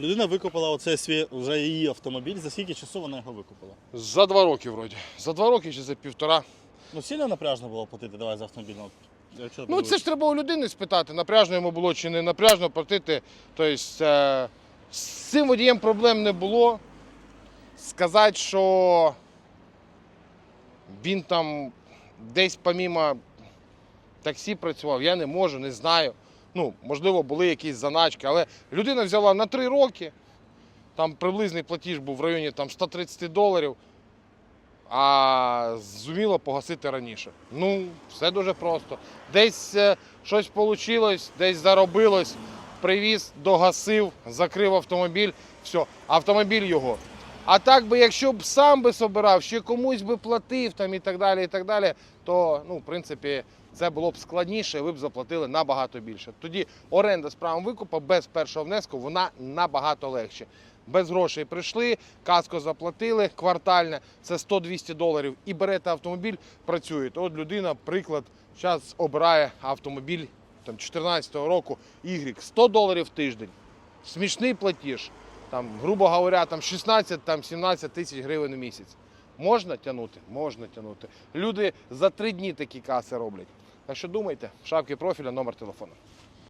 Людина викупила оцей свій вже її автомобіль. За скільки часу вона його викупила? За два роки вроді. За два роки чи за півтора. Ну сильно напряжно було платити давай за автомобіль. Ну, якщо Ну це ж треба у людини спитати, напряжно йому було чи не напряжно платити. Тобто е, з цим водієм проблем не було. Сказати, що він там десь помімо таксі працював, я не можу, не знаю. Ну, можливо, були якісь заначки, але людина взяла на три роки. Там приблизний платіж був в районі там, 130 доларів, а зуміло погасити раніше. Ну, все дуже просто. Десь е, щось вийшло, десь заробилось, привіз, догасив, закрив автомобіль, все, автомобіль його. А так би, якщо б сам би собирав, ще комусь би платив там і так далі, і так далі, то ну, в принципі це було б складніше, ви б заплатили набагато більше. Тоді оренда з правом викупу без першого внеску вона набагато легше. Без грошей прийшли, каско заплатили квартальне, це 100-200 доларів, і берете автомобіль, працюєте. От людина, приклад, зараз обирає автомобіль там, 14-го року Y, 100 доларів в тиждень. Смішний платіж, там, грубо говоря, там 16-17 тисяч гривень у місяць. Можна тягнути? Можна тягнути. Люди за три дні такі каси роблять. Так що думайте, шапки профіля, номер телефону.